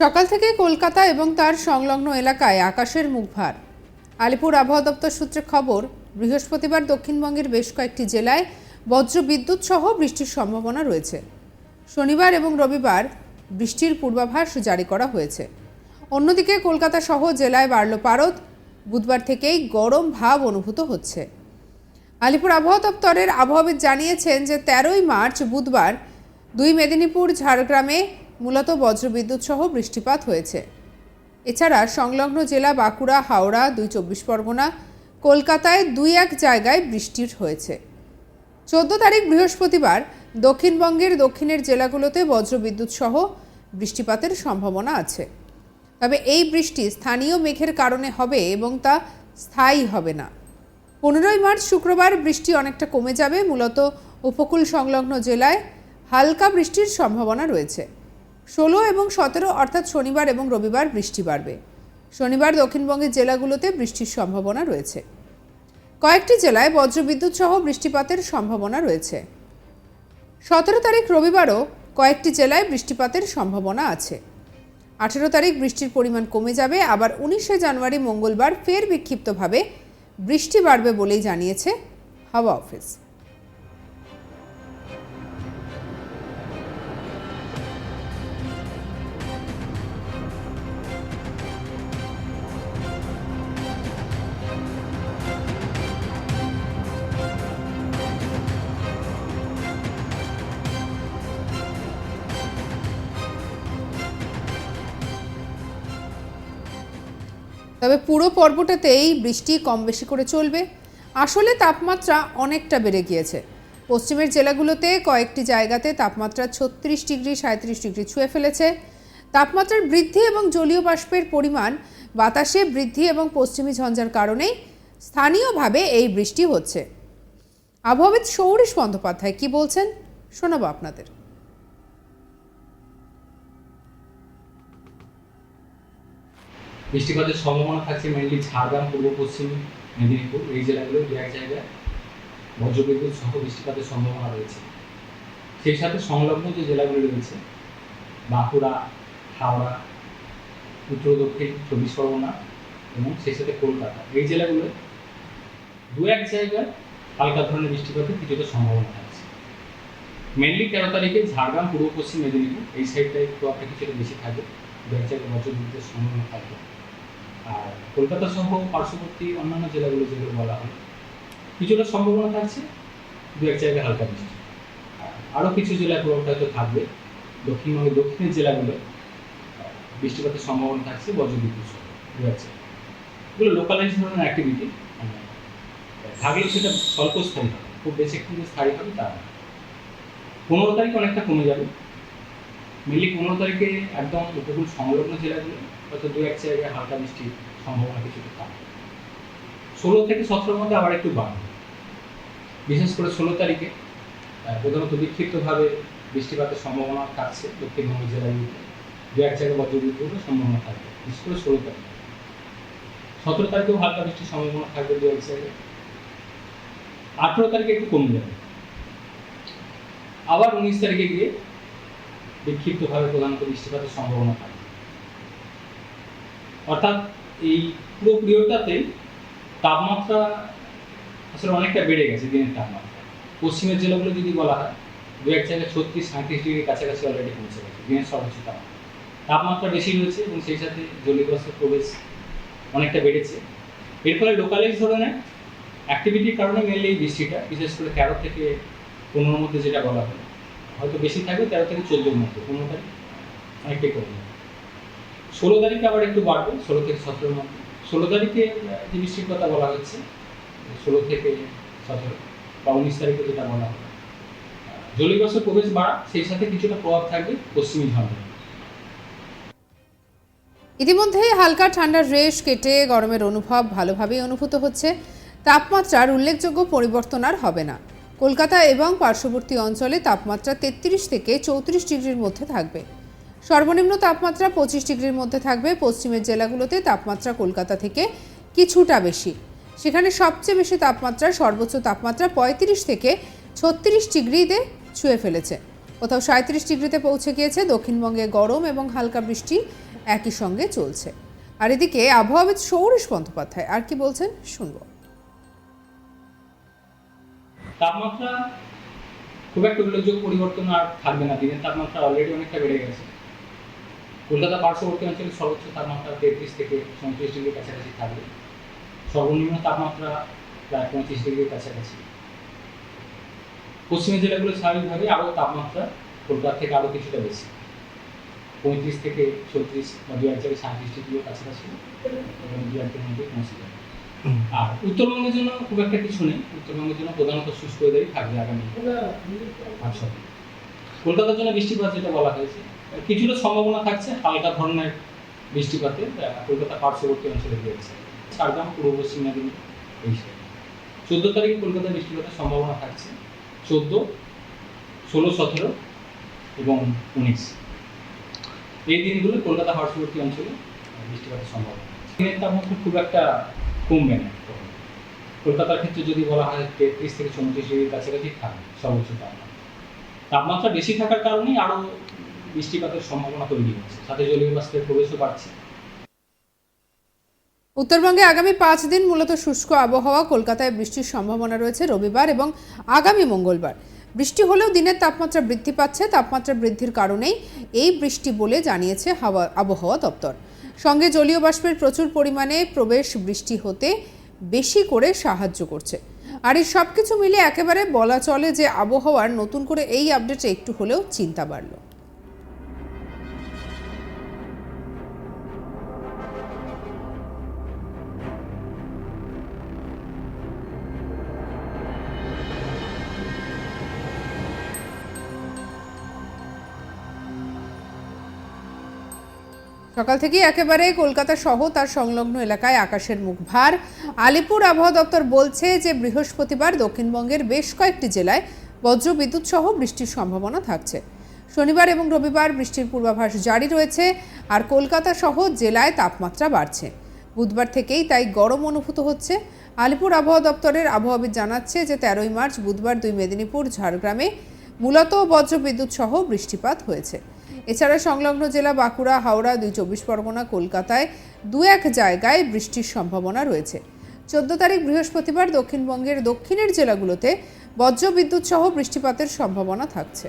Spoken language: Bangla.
সকাল থেকে কলকাতা এবং তার সংলগ্ন এলাকায় আকাশের মুখ ভার আলিপুর আবহাওয়া দপ্তর সূত্রে খবর, বৃহস্পতিবার দক্ষিণবঙ্গের বেশ কয়েকটি জেলায় বজ্র বিদ্যুৎ সহ বৃষ্টির সম্ভাবনা রয়েছে। শনিবার এবং রবিবার বৃষ্টির পূর্বাভাস জারি করা হয়েছে। অন্যদিকে কলকাতা সহ জেলায় বাড়ল পারদ। বুধবার থেকেই গরম ভাব অনুভূত হচ্ছে। আলিপুর আবহাওয়া দপ্তরের আবহাওয়াবিদ জানিয়েছেন যে তেরোই মার্চ বুধবার দুই মেদিনীপুর, ঝাড়গ্রামে মূলত বজ্রবিদ্যুৎ সহ বৃষ্টিপাত হয়েছে। এছাড়া সংলগ্ন জেলা বাঁকুড়া, হাওড়া, দুই চব্বিশ পরগনা, কলকাতায় দুই এক জায়গায় বৃষ্টির হয়েছে। চোদ্দ তারিখ বৃহস্পতিবার দক্ষিণবঙ্গের দক্ষিণের জেলাগুলোতে বজ্রবিদ্যুৎ সহ বৃষ্টিপাতের সম্ভাবনা আছে। তবে এই বৃষ্টি স্থানীয় মেঘের কারণে হবে এবং তা স্থায়ী হবে না। পনেরোই মার্চ শুক্রবার বৃষ্টি অনেকটা কমে যাবে। মূলত উপকূল সংলগ্ন জেলায় হালকা বৃষ্টির সম্ভাবনা রয়েছে। ষোলো এবং সতেরো, অর্থাৎ শনিবার এবং রবিবার বৃষ্টি বাড়বে। শনিবার দক্ষিণবঙ্গের জেলাগুলোতে বৃষ্টির সম্ভাবনা রয়েছে। কয়েকটি জেলায় বজ্রবিদ্যুৎ সহ বৃষ্টিপাতের সম্ভাবনা রয়েছে। সতেরো তারিখ রবিবারও কয়েকটি জেলায় বৃষ্টিপাতের সম্ভাবনা আছে। আঠেরো তারিখ বৃষ্টির পরিমাণ কমে যাবে, আবার উনিশে জানুয়ারি মঙ্গলবার ফের বিক্ষিপ্তভাবে বৃষ্টি বাড়বে বলেই জানিয়েছে হাওয়া অফিস। তবে পুরো পর্বটাতেই বৃষ্টি কম বেশি করে চলবে। আসলে তাপমাত্রা অনেকটা বেড়ে গিয়েছে। পশ্চিমের জেলাগুলোতে কয়েকটি জায়গাতে তাপমাত্রা ছত্রিশ ডিগ্রি সাঁত্রিশ ডিগ্রি ছুঁয়ে ফেলেছে। তাপমাত্রার বৃদ্ধি এবং জলীয় বাষ্পের পরিমাণ বাতাসে বৃদ্ধি এবং পশ্চিমী ঝঞ্ঝার কারণেই স্থানীয়ভাবে এই বৃষ্টি হচ্ছে। আবহাওয়াবিদ সৌরিশ বন্দ্যোপাধ্যায় কি বলছেন শোনাবো আপনাদের। বৃষ্টিপাতের সম্ভাবনা থাকছে মেনলি ঝাড়গ্রাম, পূর্ব, পশ্চিম মেদিনীপুর, এই জেলাগুলো দু এক জায়গায় বজ্রবিদ্যুৎ সহ বৃষ্টিপাতের সম্ভাবনা রয়েছে। সেই সাথে সংলগ্ন যে জেলাগুলো রয়েছে, বাঁকুড়া, হাওড়া, উত্তর, দক্ষিণ, চব্বিশ পরগনা এবং সেই সাথে কলকাতা, এই জেলাগুলো দু এক জায়গায় হালকা ধরনের বৃষ্টিপাতের কিছুটা সম্ভাবনা থাকছে। মেনলি তেরো তারিখে ঝাড়গ্রাম, পূর্ব, পশ্চিম মেদিনীপুর, এই সাইডটায় প্রভাবটা কিছুটা বেশি থাকে দু এক জায়গায় বজ্রবিদ্যুতের সম্ভাবনা থাকবে। আর কলকাতা সহ পার্শ্ববর্তী অন্যান্য জেলাগুলো যেগুলো বলা হয়, কিছুটা সম্ভাবনা থাকছে, দু এক জায়গায় হালকা বৃষ্টি। আর আরও কিছু জেলায় প্রভাবটা হয়তো থাকবে দক্ষিণবঙ্গের দক্ষিণের জেলাগুলো বৃষ্টিপাতের সম্ভাবনা থাকছে বজ্রবিদ্যুৎ সহ, দু এক এগুলো লোকালাইজ ধরনের অ্যাক্টিভিটি থাকলে সেটা স্বল্পস্থায়ী হবে, খুব বেশি একটু স্থায়ী হবে তা না। পনেরো তারিখ অনেকটা কমে যাবে মেনলি পনেরো তারিখে একদম উপকূল সংলগ্ন জেলাগুলো, হয়তো দু এক জায়গায় হালকা বৃষ্টির সম্ভাবনা কিছুটা থাকবে ষোলো থেকে সতেরোর মধ্যে আবার একটু বাড়বে। বিশেষ করে ষোলো তারিখে প্রধানত বিক্ষিপ্তভাবে বৃষ্টিপাতের সম্ভাবনা থাকছে দক্ষিণবঙ্গের জেলাগুলিতে। দু এক জায়গায় বজ্রবিদ্যুতের সম্ভাবনা থাকবে, বিশেষ করে ষোলো তারিখে। সতেরো তারিখেও হালকা বৃষ্টির সম্ভাবনা থাকবে দু এক জায়গায়। আঠেরো তারিখে একটু কমে যাবে। আবার উনিশ তারিখে গিয়ে বিক্ষিপ্তভাবে প্রধানত বৃষ্টিপাতের সম্ভাবনা থাকে। অর্থাৎ এই পুরো পিরিয়ডটাতে তাপমাত্রা আসলে অনেকটা বেড়ে গেছে দিনের তাপমাত্রা। পশ্চিমের জেলাগুলো যদি বলা হয়, দু এক জায়গায় ছত্রিশ সাঁত্রিশ ডিগ্রির কাছাকাছি অলরেডি পৌঁছে গেছে দিনের সর্বোচ্চ তাপমাত্রা। তাপমাত্রা বেশি রয়েছে এবং সেই সাথে জলীয় প্রবেশ অনেকটা বেড়েছে। এর ফলে লোকালাইজ ধরনের অ্যাক্টিভিটির কারণে মেনলি এই বৃষ্টিটা, বিশেষ করে তেরো থেকে পনেরোর মধ্যে যেটা বলা হয় হয়তো বেশি থাকবে, তেরো থেকে চোদ্দোর মধ্যে, পনেরো তারিখ, অনেকটাই কমবে ষোলো তারিখে আবার একটু বাড়বে, ষোলো থেকে সতেরোর মধ্যে। ষোলো তারিখে যে বৃষ্টির কথা বলা হচ্ছে, ষোলো থেকে সতেরো বা উনিশ তারিখে যেটা বলা হয়। জলীয়বাষ্পের প্রবেশ বাড়া, সেই সাথে কিছুটা প্রভাব থাকবে পশ্চিমী ঝঞ্ঝা ইতিমধ্যেই হালকা ঠান্ডার রেশ কেটে গরমের অনুভব ভালোভাবেই অনুভূত হচ্ছে। তাপমাত্রার উল্লেখযোগ্য পরিবর্তন আর হবে না। কলকাতা এবং পার্শ্ববর্তী অঞ্চলে তাপমাত্রা তেত্রিশ থেকে চৌত্রিশ ডিগ্রির মধ্যে থাকবে। সর্বনিম্ন তাপমাত্রা পঁচিশ ডিগ্রির মধ্যে থাকবে। পশ্চিমের জেলাগুলোতে তাপমাত্রা কলকাতা থেকে কিছুটা বেশি। সেখানে সবচেয়ে বেশি তাপমাত্রা, সর্বোচ্চ তাপমাত্রা পঁয়ত্রিশ থেকে ছত্রিশ ডিগ্রিতে ছুঁয়ে ফেলেছে। কোথাও সাঁত্রিশ ডিগ্রিতে পৌঁছে গিয়েছে। দক্ষিণবঙ্গে গরম এবং হালকা বৃষ্টি একই সঙ্গে চলছে। আর এদিকে আবহাওয়াবিদ সৌরেশ বন্দ্যোপাধ্যায়, আর কি বলছেন শুনব। তাপমাত্রা খুব একটা উল্লেখযোগ্য পরিবর্তন আর থাকবে না। দিনের তাপমাত্রা অলরেডি অনেকটা বেড়ে গেছে। কলকাতা পার্শ্ববর্তী অঞ্চলে সর্বোচ্চ তাপমাত্রা তেত্রিশ থেকে চৌত্রিশ ডিগ্রির কাছাকাছি থাকবে। সর্বনিম্ন তাপমাত্রা প্রায় পঁয়ত্রিশ ডিগ্রির কাছাকাছি। পশ্চিমের জেলাগুলো স্বাভাবিকভাবে আরও তাপমাত্রা কলকাতা থেকে আরও কিছুটা বেশি। পঁয়ত্রিশ থেকে ছত্রিশ বা দু এক জায়গায় সাঁত্রিশ ডিগ্রির কাছাকাছি এবং দু মধ্যে পৌঁছে যাবে। আর উত্তরবঙ্গের জন্য খুব একটা কিছু নেই। উত্তরবঙ্গের জন্য প্রধানত শুষ্ক ওয়েদারই থাকবে আগামী কলকাতার জন্য বৃষ্টিপাত যেটা বলা হয়েছে কিছুটা সম্ভাবনা থাকছে হালকা ধরনের বৃষ্টিপাতের আহ, কলকাতা পার্শ্ববর্তী অঞ্চলে রয়েছে ঝাড়গ্রাম পূর্ব পশ্চিম মেদিনীপুর এই চোদ্দ তারিখে কলকাতায় বৃষ্টিপাতের সম্ভাবনা থাকছে চোদ্দ ষোলো সতেরো এবং উনিশ। এই দিনগুলো কলকাতা পার্শ্ববর্তী অঞ্চলে বৃষ্টিপাতের সম্ভাবনা দিনের তাপমাত্রা খুব একটা কমবে না। কলকাতার ক্ষেত্রে যদি বলা হয় তেত্রিশ থেকে চৌত্রিশ ডিগ্রির কাছাকাছি থাকবে সর্বোচ্চ তাপমাত্রা। তাপমাত্রা বেশি থাকার কারণেই আরও বৃষ্টিপাতের সম্ভাবনা তৈরি হচ্ছে। সাথে জলীয় বাষ্পের প্রবেশও বাড়ছে। উত্তরবঙ্গে আগামী পাঁচ দিন মূলত শুষ্ক আবহাওয়া, কলকাতায় বৃষ্টির সম্ভাবনা রয়েছে রবিবার এবং আগামী মঙ্গলবার। বৃষ্টি হলেও দিনের তাপমাত্রা বৃদ্ধি পাচ্ছে, তাপমাত্রা বৃদ্ধির কারণেই এই বৃষ্টি বলে জানিয়েছে হাওয়া আবহাওয়া দপ্তর। সঙ্গে জলীয় বাষ্পের প্রচুর পরিমাণে প্রবেশ বৃষ্টি হতে বেশি করে সাহায্য করছে। আর এই সব কিছু মিলে একেবারে বলা চলে যে আবহাওয়ার নতুন করে এই আপডেটে একটু হলেও চিন্তা বাড়লো। সকাল থেকেই একেবারে কলকাতা সহ তার সংলগ্ন এলাকায় আকাশের মুখ ভার। আলিপুর আবহাওয়া দপ্তর বলছে যে, বৃহস্পতিবার দক্ষিণবঙ্গের বেশ কয়েকটি জেলায় বজ্র বিদ্যুৎ সহ বৃষ্টির সম্ভাবনা থাকছে। শনিবার এবং রবিবার বৃষ্টির পূর্বাভাস জারি রয়েছে আর কলকাতা সহ জেলায় তাপমাত্রা বাড়ছে। বুধবার থেকেই তাই গরম অনুভূত হচ্ছে। আলিপুর আবহাওয়া দপ্তরের আবহাওয়াবিদ জানাচ্ছে যে, তেরোই মার্চ বুধবার দুই মেদিনীপুর ঝাড়গ্রামে মূলত বজ্র বিদ্যুৎ সহ বৃষ্টিপাত হয়েছে। এছাড়া সংলগ্ন জেলা বাঁকুড়া, হাওড়া দুই চব্বিশ পরগনা, কলকাতায় দু এক জায়গায় বৃষ্টির সম্ভাবনা রয়েছে। চোদ্দ তারিখ বৃহস্পতিবার দক্ষিণবঙ্গের দক্ষিণের জেলাগুলোতে বজ্রবিদ্যুৎ সহ বৃষ্টিপাতের সম্ভাবনা থাকছে।